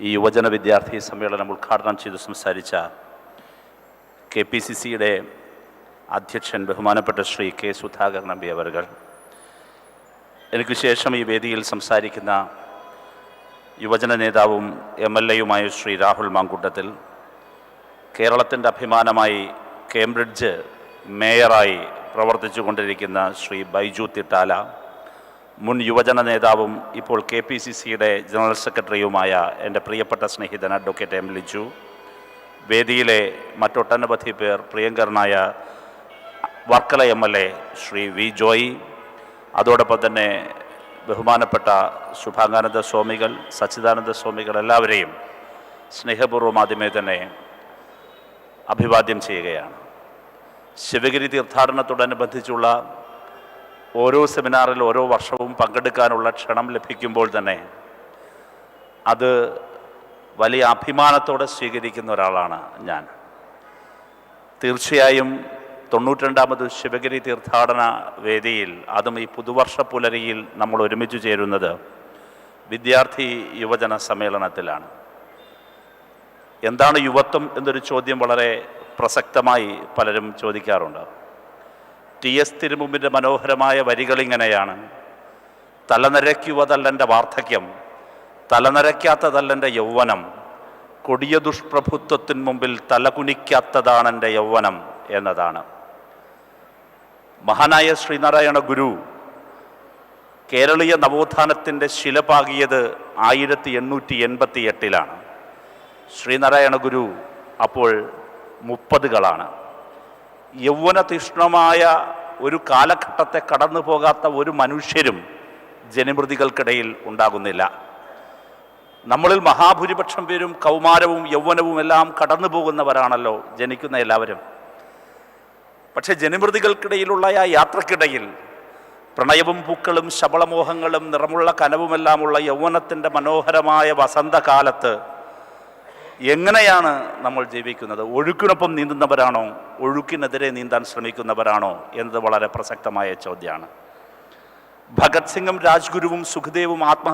ഈ യുവജന വിദ്യാർത്ഥി സമ്മേളനം ഉദ്ഘാടനം ചെയ്ത് സംസാരിച്ച കെ പി സി സിയുടെ അധ്യക്ഷൻ ബഹുമാനപ്പെട്ട ശ്രീ കെ സുധാകരൻ നമ്പി അവർ എനിക്ക് ശേഷം ഈ വേദിയിൽ സംസാരിക്കുന്ന യുവജന നേതാവും എം എൽ എയുമായ ശ്രീ രാഹുൽ മാങ്കുട്ടത്തിൽ കേരളത്തിന്റെ അഭിമാനമായി കേംബ്രിഡ്ജ് മേയറായി പ്രവർത്തിച്ചു കൊണ്ടിരിക്കുന്ന ശ്രീ ബൈജു തിട്ടാല മുൻ യുവജന നേതാവും ഇപ്പോൾ കെ പി സി സിയുടെ ജനറൽ സെക്രട്ടറിയുമായ എന്റെ പ്രിയപ്പെട്ട സ്നേഹിതൻ അഡ്വക്കേറ്റ് എം ലിജു വേദിയിലെ മറ്റൊട്ടനവധി പേർ പ്രിയങ്കരനായ Varkala M L A Shri V Joy അതോടൊപ്പം തന്നെ ബഹുമാനപ്പെട്ട ശുഭാംഗാനന്ദ സ്വാമികൾ സച്ചിദാനന്ദ സ്വാമികൾ എല്ലാവരെയും സ്നേഹപൂർവം ആദ്യമേ തന്നെ അഭിവാദ്യം ചെയ്യുകയാണ്. ശിവഗിരി തീർത്ഥാടനത്തോടനുബന്ധിച്ചുള്ള ഓരോ സെമിനാറിൽ ഓരോ വർഷവും പങ്കെടുക്കാനുള്ള ക്ഷണം ലഭിക്കുമ്പോൾ തന്നെ അത് വലിയ അഭിമാനത്തോടെ സ്വീകരിക്കുന്ന ഒരാളാണ് ഞാൻ. തീർച്ചയായും തൊണ്ണൂറ്റിരണ്ടാമത് ശിവഗിരി തീർത്ഥാടന വേദിയിൽ അതും ഈ പുതുവർഷ പുലരിയിൽ നമ്മൾ ഒരുമിച്ച് ചേരുന്നത് വിദ്യാർത്ഥി യുവജന സമ്മേളനത്തിലാണ്. എന്താണ് യുവത്വം എന്നൊരു ചോദ്യം വളരെ പ്രസക്തമായി പലരും ചോദിക്കാറുണ്ട്. ടി എസ് തിരുമുമ്പിന്റെ മനോഹരമായ വരികളിങ്ങനെയാണ് തലനരയ്ക്കുവതല്ലെന്റെ വാർദ്ധക്യം തലനരയ്ക്കാത്തതല്ലെന്റെ യൗവനം. കൊടിയ ദുഷ്പ്രഭുത്വത്തിന് മുമ്പിൽ തലകുനിക്കാത്തതാണെന്റെ യൗവനം എന്നതാണ്. മഹാനായ ശ്രീനാരായണ ഗുരു കേരളീയ നവോത്ഥാനത്തിന്റെ ശിലപാകിയത് ആയിരത്തി എണ്ണൂറ്റി എൺപത്തി എട്ടിലാണ് ശ്രീനാരായണ ഗുരു അപ്പോൾ മുപ്പതുകളാണ്. യൗവന തീഷ്ണമായ ഒരു കാലഘട്ടത്തെ കടന്നു പോകാത്ത ഒരു മനുഷ്യരും ജനമൃതികൾക്കിടയിൽ ഉണ്ടാകുന്നില്ല. നമ്മളിൽ മഹാഭൂരിപക്ഷം പേരും കൗമാരവും യൗവനവും എല്ലാം കടന്നു പോകുന്നവരാണല്ലോ ജനിക്കുന്ന എല്ലാവരും. പക്ഷേ ജനമൃതികൾക്കിടയിലുള്ള ആ യാത്രക്കിടയിൽ പ്രണയവും പൂക്കളും ശബളമോഹങ്ങളും നിറമുള്ള കനവുമെല്ലാമുള്ള യൗവനത്തിന്റെ മനോഹരമായ വസന്തകാലത്ത് എങ്ങനെയാണ് നമ്മൾ ജീവിക്കുന്നത്? ഒഴുക്കിനൊപ്പം നീന്തുന്നവരാണോ? ഒഴുക്കിനെതിരെ നീന്താൻ ശ്രമിക്കുന്നവരാണോ? എന്നത് വളരെ പ്രസക്തമായ ചോദ്യമാണ്. ഭഗത് സിംഗും രാജ്ഗുരുവും സുഖദേവും ആത്മ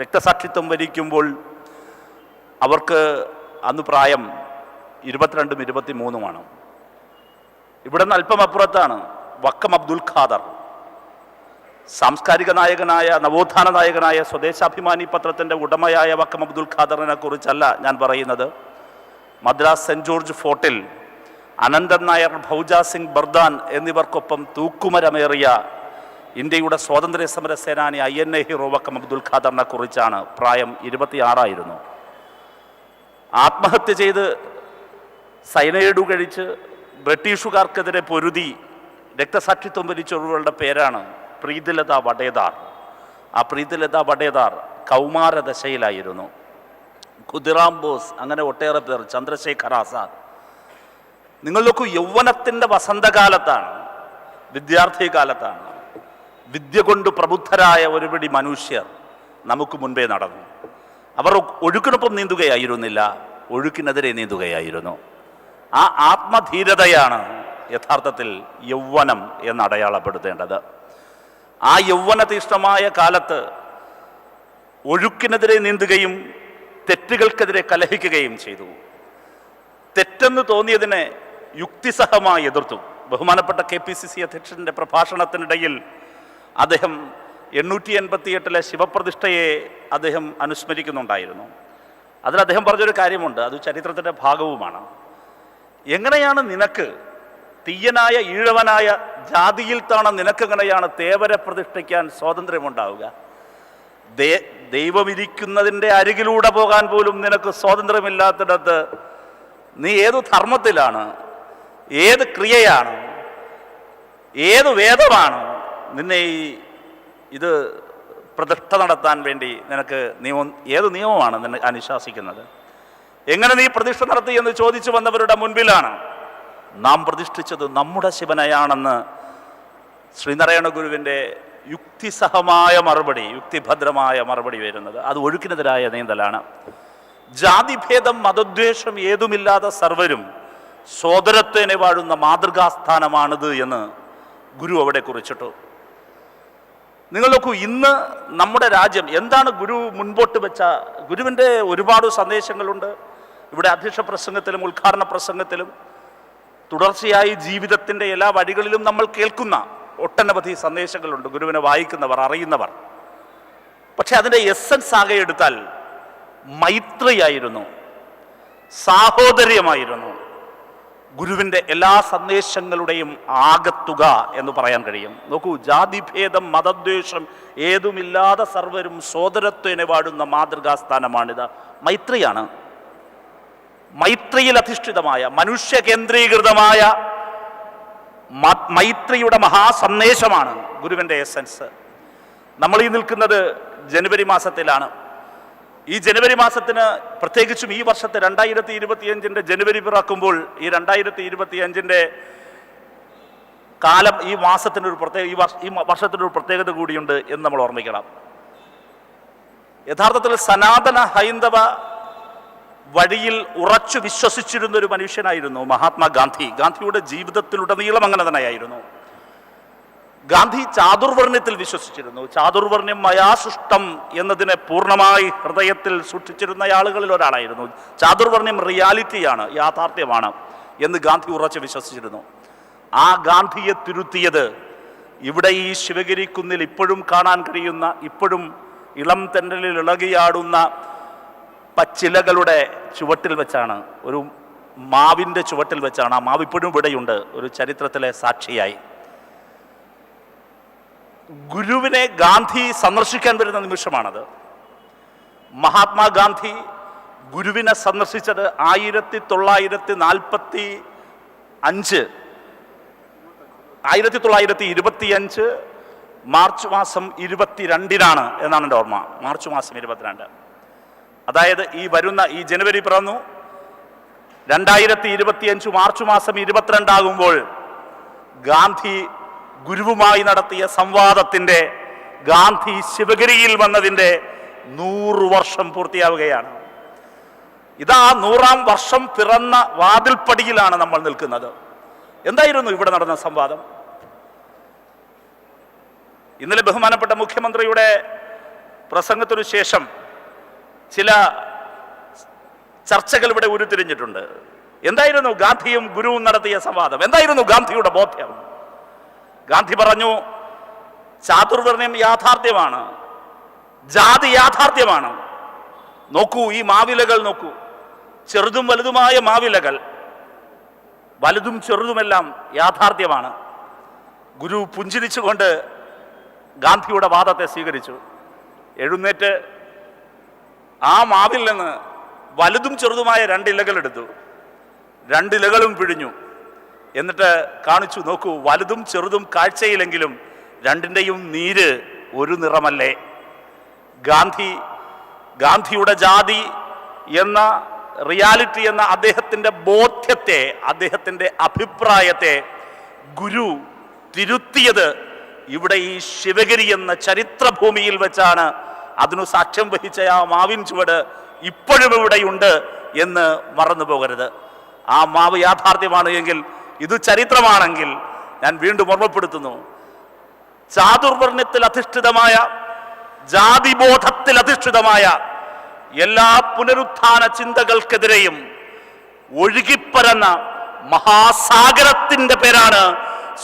രക്തസാക്ഷിത്വം വരിക്കുമ്പോൾ അവർക്ക് അന്ന് പ്രായം ഇരുപത്തിരണ്ടും ഇരുപത്തിമൂന്നുമാണ് ഇവിടെ നിന്ന് അല്പം അപ്പുറത്താണ് വക്കം അബ്ദുൽ ഖാദർ. സാംസ്കാരിക നായകനായ നവോത്ഥാന നായകനായ സ്വദേശാഭിമാനി പത്രത്തിന്റെ ഉടമയായ വക്കം അബ്ദുൽ ഖാദറിനെ കുറിച്ചല്ല ഞാൻ പറയുന്നത്. മദ്രാസ് സെന്റ് ജോർജ് ഫോർട്ടിൽ അനന്തൻ നായർ ഭൗജ സിംഗ് ബർദാൻ എന്നിവർക്കൊപ്പം തൂക്കുമരമേറിയ ഇന്ത്യയുടെ സ്വാതന്ത്ര്യ സമര സേനാനി I N A hero Vakkom Abdul ഖാദറിനെ കുറിച്ചാണ് പ്രായം ഇരുപത്തിയാറായിരുന്നു. ആത്മഹത്യ ചെയ്ത് സൈനൈഡു കഴിച്ച് ബ്രിട്ടീഷുകാർക്കെതിരെ പൊരുതി രക്തസാക്ഷിത്വം വരിച്ചവരുടെ പേരാണ് പ്രീതിലത വടേദാർ ആ പ്രീതിലത വടേദാർ കൗമാരദശയിലായിരുന്നു. കുതിറാം ബോസ് അങ്ങനെ ഒട്ടേറെ പേർ ചന്ദ്രശേഖർ ആസാദ്. നിങ്ങൾ നോക്കൂ യൗവനത്തിന്റെ വസന്തകാലത്താണ് വിദ്യാർത്ഥി കാലത്താണ് വിദ്യ കൊണ്ട് പ്രബുദ്ധരായ ഒരുപിടി മനുഷ്യർ നമുക്ക് മുൻപേ നടന്നു. അവർ ഒഴുക്കിനൊപ്പം നീന്തുകയായിരുന്നില്ല ഒഴുക്കിനെതിരെ നീന്തുകയായിരുന്നു. ആ ആത്മധീരതയാണ് യഥാർത്ഥത്തിൽ യൗവനം എന്ന് അടയാളപ്പെടുത്തേണ്ടത്. ആ യൗവന തീഷ്ണമായ കാലത്ത് ഒഴുക്കിനെതിരെ നീന്തുകയും തെറ്റുകൾക്കെതിരെ കലഹിക്കുകയും ചെയ്തു. തെറ്റെന്ന് തോന്നിയതിനെ യുക്തിസഹമായി എതിർത്തു. ബഹുമാനപ്പെട്ട കെ പി സി സി അധ്യക്ഷന്റെ പ്രഭാഷണത്തിനിടയിൽ അദ്ദേഹം എണ്ണൂറ്റി എൺപത്തി എട്ടിലെ ശിവപ്രതിഷ്ഠയെ അദ്ദേഹം അനുസ്മരിക്കുന്നുണ്ടായിരുന്നു. അതിൽ അദ്ദേഹം പറഞ്ഞൊരു കാര്യമുണ്ട് അത് ചരിത്രത്തിന്റെ ഭാഗവുമാണ്. എങ്ങനെയാണ് നിനക്ക് തീയനായ ഈഴവനായ ജാതിയിൽ താണ നിനക്കങ്ങനെയാണ് തേവരെ പ്രതിഷ്ഠിക്കാൻ സ്വാതന്ത്ര്യമുണ്ടാവുക? ദേ ദൈവമിരിക്കുന്നതിന്റെ അരികിലൂടെ പോകാൻ പോലും നിനക്ക് സ്വാതന്ത്ര്യമില്ലാത്തിടത്ത് നീ ഏതു ധർമ്മത്തിലാണ്? ഏത് ക്രിയയാണ്? ഏത് വേദമാണ്? നിന്നെ ഈ ഇത് പ്രതിഷ്ഠ നടത്താൻ വേണ്ടി നിനക്ക് നിയമം ഏത് നിയമമാണ് നിന്നെ അനുശാസിക്കുന്നത്? എങ്ങനെ നീ പ്രതിഷ്ഠ നടത്തി എന്ന് ചോദിച്ചു വന്നവരുടെ മുൻപിലാണ് നാം പ്രതിഷ്ഠിച്ചത് നമ്മുടെ ശിവനെയാണെന്ന് ശ്രീനാരായണ ഗുരുവിന്റെ യുക്തിസഹമായ മറുപടി യുക്തിഭദ്രമായ മറുപടി വരുന്നത്. അത് ഒഴുക്കിനെതിരായ നീന്തലാണ്. ജാതിഭേദം മതദ്വേഷം ഏതുമില്ലാതെ സർവരും സോദരത്വനെ വാഴുന്ന മാതൃകാസ്ഥാനമാണിത് എന്ന് ഗുരു അവിടെ കുറിച്ചിട്ടു. നിങ്ങൾ നോക്കൂ ഇന്ന് നമ്മുടെ രാജ്യം എന്താണ് ഗുരു മുൻപോട്ട് വെച്ച ഗുരുവിന്റെ ഒരുപാട് സന്ദേശങ്ങളുണ്ട്. ഇവിടെ അധ്യക്ഷ പ്രസംഗത്തിലും ഉദ്ഘാടന പ്രസംഗത്തിലും തുടർച്ചയായി ജീവിതത്തിന്റെ എല്ലാ വഴികളിലും നമ്മൾ കേൾക്കുന്ന ഒട്ടനവധി സന്ദേശങ്ങളുണ്ട്. ഗുരുവിനെ വായിക്കുന്നവർ അറിയുന്നവർ. പക്ഷെ അതിന്റെ എസൻസ് ആകെ എടുത്താൽ മൈത്രിയായിരുന്നു. സാഹോദര്യമായിരുന്നു. ഗുരുവിന്റെ എല്ലാ സന്ദേശങ്ങളുടെയും ആകത്തുക എന്ന് പറയാൻ കഴിയും. നോക്കൂ ജാതിഭേദം മതദ്വേഷം ഏതുമില്ലാതെ സർവരും സോദരത്വനെ വാടുന്ന മാതൃകാസ്ഥാനമാണിത് മൈത്രിയാണ്. മൈത്രിയിൽ അധിഷ്ഠിതമായ മനുഷ്യ കേന്ദ്രീകൃതമായ മൈത്രിയുടെ മഹാസന്ദേശമാണ് ഗുരുവിന്റെ എസൻസ്. നമ്മൾ ഈ നിൽക്കുന്നത് ജനുവരി മാസത്തിലാണ്. ഈ ജനുവരി മാസത്തിന് പ്രത്യേകിച്ചും ഈ വർഷത്തെ രണ്ടായിരത്തി ഇരുപത്തിയഞ്ചിന്റെ ജനുവരി പിറക്കുമ്പോൾ ഈ രണ്ടായിരത്തി ഇരുപത്തിയഞ്ചിന്റെ കാലം ഈ മാസത്തിനൊരു പ്രത്യേക ഈ വർഷ ഈ വർഷത്തിനൊരു പ്രത്യേകത കൂടിയുണ്ട് എന്ന് നമ്മൾ ഓർമ്മിക്കണം. യഥാർത്ഥത്തിൽ സനാതന ഹൈന്ദവ വഴിയിൽ ഉറച്ചു വിശ്വസിച്ചിരുന്ന ഒരു മനുഷ്യനായിരുന്നു മഹാത്മാഗാന്ധി ഗാന്ധിയുടെ ജീവിതത്തിലുടനീളം അങ്ങനെ തന്നെയായിരുന്നു. ഗാന്ധി ചാതുർവർണ്യത്തിൽ വിശ്വസിച്ചിരുന്നു. ചാതുർവർണ്യം മയാസൃഷ്ടം എന്നതിനെ പൂർണമായി ഹൃദയത്തിൽ സൂക്ഷിച്ചിരുന്ന ആളുകളിൽ ഒരാളായിരുന്നു. ചാതുർവർണ്യം റിയാലിറ്റിയാണ് യാഥാർത്ഥ്യമാണ് എന്ന് ഗാന്ധി ഉറച്ച് വിശ്വസിച്ചിരുന്നു. ആ ഗാന്ധിയെ തിരുത്തിയത് ഇവിടെ ഈ ശിവഗിരി കുന്നിൽ ഇപ്പോഴും കാണാൻ കഴിയുന്ന ഇപ്പോഴും ഇളം തെന്നലിൽ ഇളകിയാടുന്ന പച്ചിലകളുടെ ചുവട്ടിൽ വെച്ചാണ് ഒരു മാവിന്റെ ചുവട്ടിൽ വെച്ചാണ് ആ മാവ് ഇപ്പോഴും ഇവിടെയുണ്ട് ഒരു ചരിത്രത്തിലെ സാക്ഷിയായി. ഗുരുവിനെ ഗാന്ധി സന്ദർശിക്കാൻ വരുന്ന നിമിഷമാണത്. മഹാത്മാഗാന്ധി ഗുരുവിനെ സന്ദർശിച്ചത് ആയിരത്തി തൊള്ളായിരത്തി നാൽപ്പത്തി അഞ്ച് ആയിരത്തി തൊള്ളായിരത്തി ഇരുപത്തിയഞ്ച് മാർച്ച് മാസം ഇരുപത്തിരണ്ടിനാണ് എന്നാണ് എന്റെ ഓർമ്മ. മാർച്ച് മാസം ഇരുപത്തിരണ്ട്. അതായത് ഈ വരുന്ന ഈ ജനുവരി പിറന്നു. രണ്ടായിരത്തി ഇരുപത്തിയഞ്ച് മാർച്ച് മാസം ഇരുപത്തിരണ്ടാകുമ്പോൾ ഗാന്ധി ഗുരുവുമായി നടത്തിയ സംവാദത്തിന്റെ ഗാന്ധി ശിവഗിരിയിൽ വന്നതിന്റെ നൂറ് വർഷം പൂർത്തിയാവുകയാണ്. ഇതാ നൂറാം വർഷം പിറന്ന വാതിൽപ്പടിയിലാണ് നമ്മൾ നിൽക്കുന്നത്. എന്തായിരുന്നു ഇവിടെ നടന്ന സംവാദം? ഇന്നലെ ബഹുമാനപ്പെട്ട മുഖ്യമന്ത്രിയുടെ പ്രസംഗത്തിനു ശേഷം ചില ചർച്ചകൾ ഇവിടെ ഉരുത്തിരിഞ്ഞിട്ടുണ്ട്. എന്തായിരുന്നു ഗാന്ധിയും ഗുരുവും നടത്തിയ സംവാദം? എന്തായിരുന്നു ഗാന്ധിയുടെ ബോധ്യം? ഗാന്ധി പറഞ്ഞു ചാതുർവർണയം യാഥാർത്ഥ്യമാണ് ജാതി യാഥാർത്ഥ്യമാണ്. നോക്കൂ ഈ മാവിലകൾ നോക്കൂ. ചെറുതും വലുതുമായ മാവിലകൾ. വലുതും ചെറുതുമെല്ലാം യാഥാർത്ഥ്യമാണ്. ഗുരു പുഞ്ചിരിച്ചുകൊണ്ട് ഗാന്ധിയുടെ വാദത്തെ സ്വീകരിച്ചു. എഴുന്നേറ്റ് ആ മാവിൽ നിന്ന് വലുതും ചെറുതുമായ രണ്ടിലകൾ എടുത്തു. രണ്ടിലകളും പിഴിഞ്ഞു. എന്നിട്ട് കാണിച്ചു നോക്കൂ വലുതും ചെറുതും കാഴ്ചയിലെങ്കിലും രണ്ടിന്റെയും നീര് ഒരു നിറമല്ലേ? ഗാന്ധി ഗാന്ധിയുടെ ജാതി എന്ന റിയാലിറ്റി എന്ന അദ്ദേഹത്തിന്റെ ബോധ്യത്തെ അദ്ദേഹത്തിന്റെ അഭിപ്രായത്തെ ഗുരു തിരുത്തിയത് ഇവിടെ ഈ ശിവഗിരി എന്ന ചരിത്രഭൂമിയിൽ വെച്ചാണ് അതിനു സാക്ഷ്യം വഹിച്ച ആ മാവിൻ ചുവട് ഇപ്പോഴും ഇവിടെയുണ്ട് എന്ന് മറന്നു പോകരുത് ആ മാവ് യാഥാർത്ഥ്യമാണ് എങ്കിൽ ഇത് ചരിത്രമാണെങ്കിൽ ഞാൻ വീണ്ടും ഓർമ്മപ്പെടുത്തുന്നു. ചാതുർവർണത്തിൽ അധിഷ്ഠിതമായ ജാതിബോധത്തിൽ അധിഷ്ഠിതമായ എല്ലാ പുനരുത്ഥാന ചിന്തകൾക്കെതിരെയും ഒഴുകിപ്പരന്ന മഹാസാഗരത്തിന്റെ പേരാണ്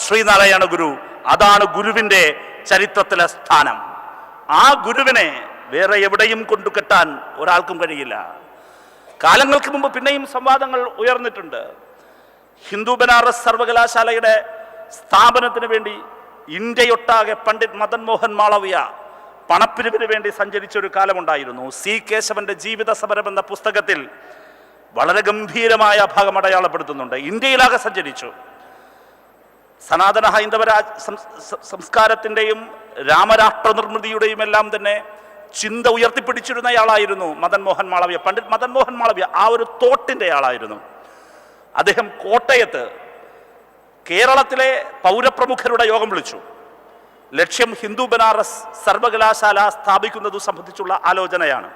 ശ്രീനാരായണ ഗുരു അതാണ് ഗുരുവിന്റെ ചരിത്രത്തിലെ സ്ഥാനം. ആ ഗുരുവിനെ വേറെ എവിടെയും കൊണ്ടു കൊണ്ടുകെട്ടാൻ ഒരാൾക്കും കഴിയില്ല. കാലങ്ങൾക്ക് മുമ്പ് പിന്നെയും സംവാദങ്ങൾ ഉയർന്നിട്ടുണ്ട്. ഹിന്ദു ബനാറസ് സർവകലാശാലയുടെ സ്ഥാപനത്തിന് വേണ്ടി ഇന്ത്യയൊട്ടാകെ പണ്ഡിറ്റ് മദൻ മോഹൻ മാളവ്യ പണപ്പിരിവിന് വേണ്ടി സഞ്ചരിച്ച ഒരു കാലമുണ്ടായിരുന്നു. സി കേശവന്റെ ജീവിത സമരം എന്ന പുസ്തകത്തിൽ വളരെ ഗംഭീരമായ ഭാഗം അടയാളപ്പെടുത്തുന്നുണ്ട്. ഇന്ത്യയിലാകെ സഞ്ചരിച്ചു. സനാതന ഹൈന്ദവ സംസ്കാരത്തിന്റെയും രാമരാഷ്ട്ര നിർമ്മിതിയുടെയും എല്ലാം തന്നെ ചിന്ത ഉയർത്തിപ്പിടിച്ചിരുന്നയാളായിരുന്നു മദൻ മോഹൻ മാളവ്യ. പണ്ഡിറ്റ് മദൻ മോഹൻ മാളവ്യ ആ ഒരു തോട്ടിന്റെ ആളായിരുന്നു. അദ്ദേഹം കോട്ടയത്ത് കേരളത്തിലെ പൗരപ്രമുഖരുടെ യോഗം വിളിച്ചു. ലക്ഷ്യം ഹിന്ദു ബനാറസ് സർവകലാശാല സ്ഥാപിക്കുന്നത് സംബന്ധിച്ചുള്ള ആലോചനയാണ്.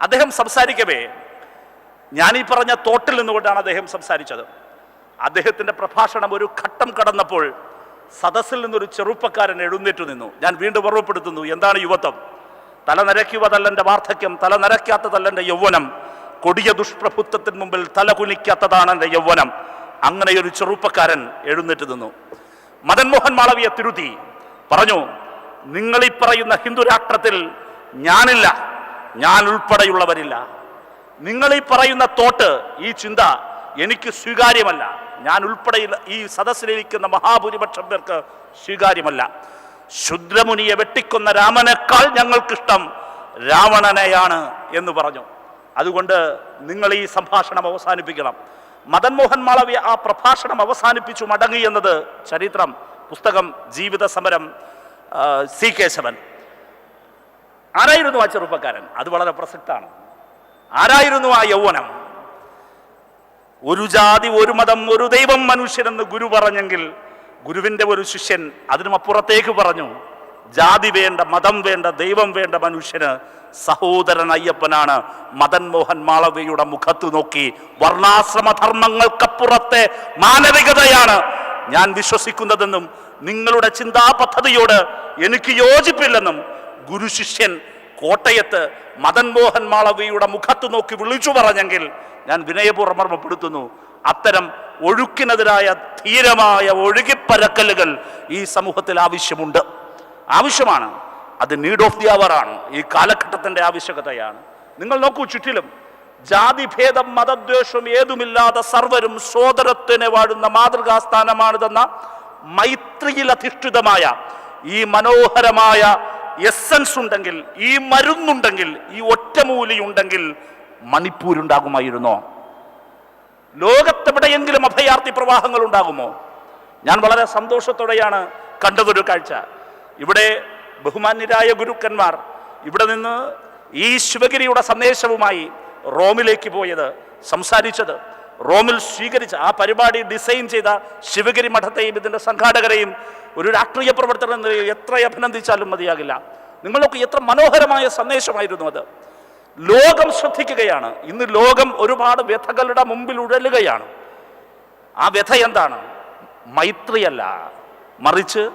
അദ്ദേഹം സംസാരിക്കവേ ഞാനീ പറഞ്ഞ തോട്ടിൽ നിന്നുകൊണ്ടാണ് അദ്ദേഹം സംസാരിച്ചത്. അദ്ദേഹത്തിന്റെ പ്രഭാഷണം ഒരു ഘട്ടം കടന്നപ്പോൾ സദസ്സിൽ നിന്നൊരു ചെറുപ്പക്കാരൻ എഴുന്നേറ്റു നിന്നു. ഞാൻ വീണ്ടും ഓർമ്മപ്പെടുത്തുന്നു എന്താണ് യുവത്വം? തല നരയ്ക്കുവതല്ലെന്റെ വാർദ്ധക്യം തല നരയ്ക്കാത്തതല്ലെന്റെ യൗവനം കൊടിയ ദുഷ്പ്രഭുത്വത്തിന് മുമ്പിൽ തല കുനിക്കാത്തതാണ് എന്റെ യൗവനം അങ്ങനെ ഒരു ചെറുപ്പക്കാരൻ എഴുന്നേറ്റ് നിന്നു. മദൻ മോഹൻ മാളവിയെ തിരുത്തി. പറഞ്ഞു നിങ്ങൾ പറയുന്ന ഹിന്ദു രാഷ്ട്രത്തിൽ ഞാനില്ല. ഞാൻ ഉൾപ്പെടെയുള്ളവരില്ല. നിങ്ങൾ പറയുന്ന തോട്ട് ഈ ചിന്ത എനിക്ക് സ്വീകാര്യമല്ല. ഞാൻ ഉൾപ്പെടെ ഈ സദസ്സിലിരിക്കുന്ന മഹാഭൂരിപക്ഷം പേർക്ക് സ്വീകാര്യമല്ല. ശുദ്രമുനിയെ വെട്ടിക്കൊന്ന രാമനേക്കാൾ ഞങ്ങൾക്കിഷ്ടം രാവണനെയാണ് എന്ന് പറഞ്ഞു. അതുകൊണ്ട് നിങ്ങൾ ഈ സംഭാഷണം അവസാനിപ്പിക്കണം. മദൻ മോഹൻ മാളവ്യ ആ പ്രഭാഷണം അവസാനിപ്പിച്ചു മടങ്ങി എന്നത് ചരിത്രം പുസ്തകം ജീവിത സമരം സി കേശവൻ ആരായിരുന്നു ആ ചെറുപ്പക്കാരൻ? അത് വളരെ പ്രസക്തമാണ്. ആരായിരുന്നു ആ യൗവനം? ഒരു ജാതി ഒരു മതം ഒരു ദൈവം മനുഷ്യനെന്ന് ഗുരു പറഞ്ഞെങ്കിൽ ഗുരുവിന്റെ ഒരു ശിഷ്യൻ അതിനും അപ്പുറത്തേക്ക് പറഞ്ഞു ജാതി വേണ്ട മതം വേണ്ട ദൈവം വേണ്ട മനുഷ്യന് സഹോദരൻ അയ്യപ്പനാണ് മദൻ മോഹൻ മാളവ്യയുടെ മുഖത്ത് നോക്കി വർണാശ്രമ ധർമ്മങ്ങൾക്കപ്പുറത്തെ മാനവികതയാണ് ഞാൻ വിശ്വസിക്കുന്നതെന്നും നിങ്ങളുടെ ചിന്താ പദ്ധതിയോട് എനിക്ക് യോജിപ്പില്ലെന്നും ഗുരു ശിഷ്യൻ കോട്ടയത്ത് മദൻ മോഹൻ മാളവിയുടെ മുഖത്ത് നോക്കി വിളിച്ചു പറഞ്ഞെങ്കിൽ ഞാൻ വിനയപൂർവം ഓർമ്മപ്പെടുത്തുന്നു അത്തരം ഒഴുക്കിനെതിരായ ധീരമായ ഒഴുകിപ്പരക്കലുകൾ ഈ സമൂഹത്തിൽ ആവശ്യമുണ്ട്. ആവശ്യമാണ്. അത് നീഡ് ഓഫ് ദി അവർ ആണ്. ഈ കാലഘട്ടത്തിന്റെ ആവശ്യകതയാണ്. നിങ്ങൾ നോക്കൂ ചുറ്റിലും. ജാതിഭേദം മതദ്വേഷം ഏതുമില്ലാതെ സർവരും സോദരത്വനെ വാഴുന്ന മാതൃകാസ്ഥാനമാണിതെന്ന മൈത്രിയിൽ അധിഷ്ഠിതമായ ഈ മനോഹരമായ എസൻസ് ഉണ്ടെങ്കിൽ ഈ മരുന്നുണ്ടെങ്കിൽ ഈ ഒറ്റമൂലി ഉണ്ടെങ്കിൽ മണിപ്പൂരുണ്ടാകുമായിരുന്നോ? ലോകത്തെവിടെയെങ്കിലും അഭയാർത്ഥി പ്രവാഹങ്ങൾ ഉണ്ടാകുമോ ഞാൻ വളരെ സന്തോഷത്തോടെയാണ് കണ്ടതൊരു കാഴ്ച. ഇവിടെ ബഹുമാന്യരായ ഗുരുക്കന്മാർ ഇവിടെ നിന്ന് ഈ ശിവഗിരിയുടെ സന്ദേശവുമായി റോമിലേക്ക് പോയത് സംസാരിച്ചത്. റോമിൽ സ്വീകരിച്ച ആ പരിപാടി ഡിസൈൻ ചെയ്ത ശിവഗിരി മഠത്തെയും ഇതിന്റെ സംഘാടകരെയും ഒരു രാഷ്ട്രീയ പ്രവർത്തകർ എന്ന നിലയിൽ എത്ര അഭിനന്ദിച്ചാലും മതിയാകില്ല. നിങ്ങൾക്ക് എത്ര മനോഹരമായ സന്ദേശമായിരുന്നു അത്. ലോകം ശ്രദ്ധിക്കുകയാണ്. ഇന്ന് ലോകം ഒരുപാട് വ്യഥകളുടെ മുമ്പിൽ ഉഴലുകയാണ്. ആ വ്യഥ എന്താണ്? മൈത്രിയല്ല. മറിച്ച്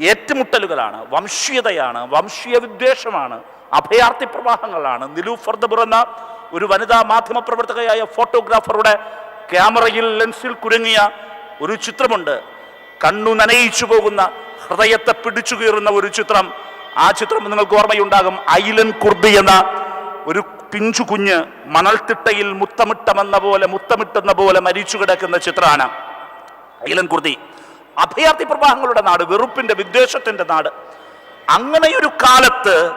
ഏറ്റുമുട്ടലുകളാണ്. വംശീയതയാണ്. വംശീയ വിദ്വേഷമാണ്. അഭയാർത്ഥി പ്രവാഹങ്ങളാണ്. നിലൂഫർ ദബുർ എന്ന ഒരു വനിതാ മാധ്യമ പ്രവർത്തകയായ ഫോട്ടോഗ്രാഫറുടെ ക്യാമറയിൽ ലെൻസിൽ കുരുങ്ങിയ ഒരു ചിത്രമുണ്ട്. കണ്ണു നനയിച്ചു പോകുന്ന ഹൃദയത്തെ പിടിച്ചു കീറുന്ന ഒരു ചിത്രം. ആ ചിത്രം നിങ്ങൾക്ക് ഓർമ്മയുണ്ടാകും. ഐലൻ കുർദി എന്ന ഒരു പിഞ്ചു കുഞ്ഞ് മണൽത്തിട്ടയിൽ മുത്തമിട്ടമെന്ന പോലെ മുത്തമിട്ടെന്ന പോലെ മരിച്ചു കിടക്കുന്ന ചിത്രമാണ് ഐലൻ കുർദി. അഭയാർത്ഥി പ്രവാഹങ്ങളുടെ നാട് വെറുപ്പിന്റെ വിദ്വേഷത്തിന്റെ നാട്. അങ്ങനെയൊരു കാലത്ത്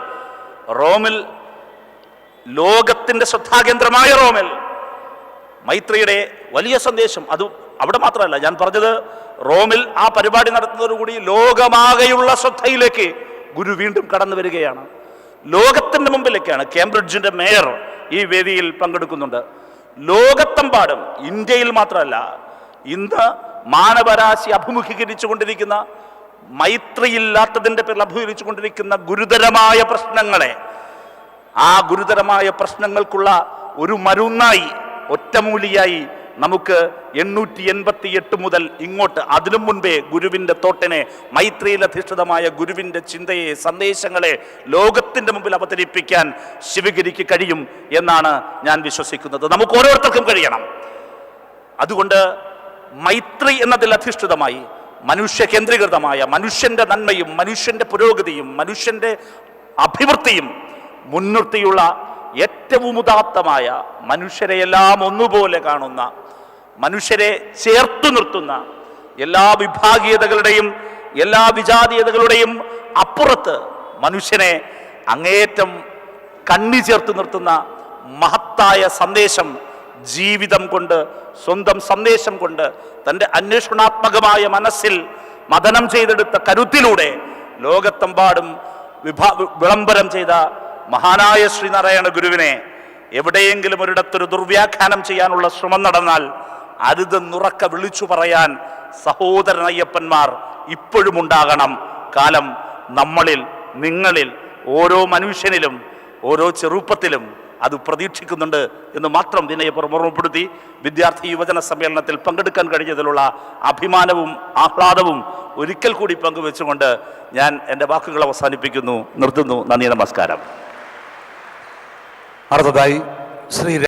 റോമിൽ ലോകത്തിന്റെ ശ്രദ്ധാകേന്ദ്രമായ റോമിൽ. മൈത്രിയുടെ വലിയ സന്ദേശം അത് അവിടെ മാത്രമല്ല ഞാൻ പറഞ്ഞത് റോമിൽ ആ പരിപാടി നടത്തുന്നതോടുകൂടി ലോകമാകെയുള്ള ശ്രദ്ധയിലേക്ക് ഗുരു വീണ്ടും കടന്നു വരികയാണ്. ലോകത്തിന്റെ മുമ്പിലേക്കാണ് കേംബ്രിഡ്ജിന്റെ മേയർ ഈ വേദിയിൽ പങ്കെടുക്കുന്നുണ്ട്. ലോകത്തെമ്പാടും ഇന്ത്യയിൽ മാത്രമല്ല ഇന്ന് മാനവരാശി അഭിമുഖീകരിച്ചുകൊണ്ടിരിക്കുന്ന മൈത്രിയില്ലാത്തതിന്റെ പേരിൽ അഭിമുഖീകരിച്ചുകൊണ്ടിരിക്കുന്ന ഗുരുതരമായ പ്രശ്നങ്ങളെ ആ ഗുരുതരമായ പ്രശ്നങ്ങൾക്കുള്ള ഒരു മരുന്നായി ഒറ്റമൂലിയായി നമുക്ക് എണ്ണൂറ്റി എൺപത്തി എട്ട് മുതൽ ഇങ്ങോട്ട് അതിനു മുൻപേ ഗുരുവിന്റെ തോട്ടിനെ മൈത്രിയിൽ അധിഷ്ഠിതമായ ഗുരുവിന്റെ ചിന്തയെ സന്ദേശങ്ങളെ ലോകത്തിന്റെ മുമ്പിൽ അവതരിപ്പിക്കാൻ ശിവഗിരിക്ക് കഴിയും എന്നാണ് ഞാൻ വിശ്വസിക്കുന്നത്. നമുക്ക് ഓരോരുത്തർക്കും കഴിയണം. അതുകൊണ്ട് മൈത്രി എന്നതിൽ അധിഷ്ഠിതമായി മനുഷ്യ കേന്ദ്രീകൃതമായ മനുഷ്യന്റെ നന്മയും മനുഷ്യന്റെ പുരോഗതിയും മനുഷ്യന്റെ അഭിവൃദ്ധിയും മുൻനിർത്തിയുള്ള ഏറ്റവും ഉദാത്തമായ മനുഷ്യരെയെല്ലാം ഒന്നുപോലെ കാണുന്ന മനുഷ്യരെ ചേർത്തു നിർത്തുന്ന എല്ലാ വിഭാഗീയതകളുടെയും എല്ലാ വിജാതീയതകളുടെയും അപ്പുറത്ത് മനുഷ്യനെ അങ്ങേയറ്റം കണ്ണി ചേർത്ത് നിർത്തുന്ന മഹത്തായ സന്ദേശം ജീവിതം കൊണ്ട് സ്വന്തം സന്ദേശം കൊണ്ട് തന്റെ അന്വേഷണാത്മകമായ മനസ്സിൽ മതനം ചെയ്തെടുത്ത കരുത്തിലൂടെ ലോകത്തെമ്പാടും വിഭാ വിളംബരം ചെയ്ത മഹാനായ ശ്രീനാരായണ ഗുരുവിനെ എവിടെയെങ്കിലും ഒരിടത്തൊരു ദുർവ്യാഖ്യാനം ചെയ്യാനുള്ള ശ്രമം നടന്നാൽ അരുത് നുറക്ക വിളിച്ചു പറയാൻ സഹോദരൻ അയ്യപ്പന്മാർ ഇപ്പോഴും ഉണ്ടാകണം. കാലം നമ്മളിൽ നിങ്ങളിൽ ഓരോ മനുഷ്യനിലും ഓരോ ചെറുപ്പത്തിലും അത് പ്രതീക്ഷിക്കുന്നുണ്ട് എന്ന് മാത്രം വിനയപ്പുറം ഓർമ്മപ്പെടുത്തി വിദ്യാർത്ഥി യുവജന സമ്മേളനത്തിൽ പങ്കെടുക്കാൻ കഴിഞ്ഞതിലുള്ള അഭിമാനവും ആഹ്ലാദവും ഒരിക്കൽ കൂടി പങ്കുവെച്ചുകൊണ്ട് ഞാൻ എന്റെ വാക്കുകൾ അവസാനിപ്പിക്കുന്നു. നിർത്തുന്നു. നന്ദി നമസ്കാരം. അടുത്തതായി ശ്രീ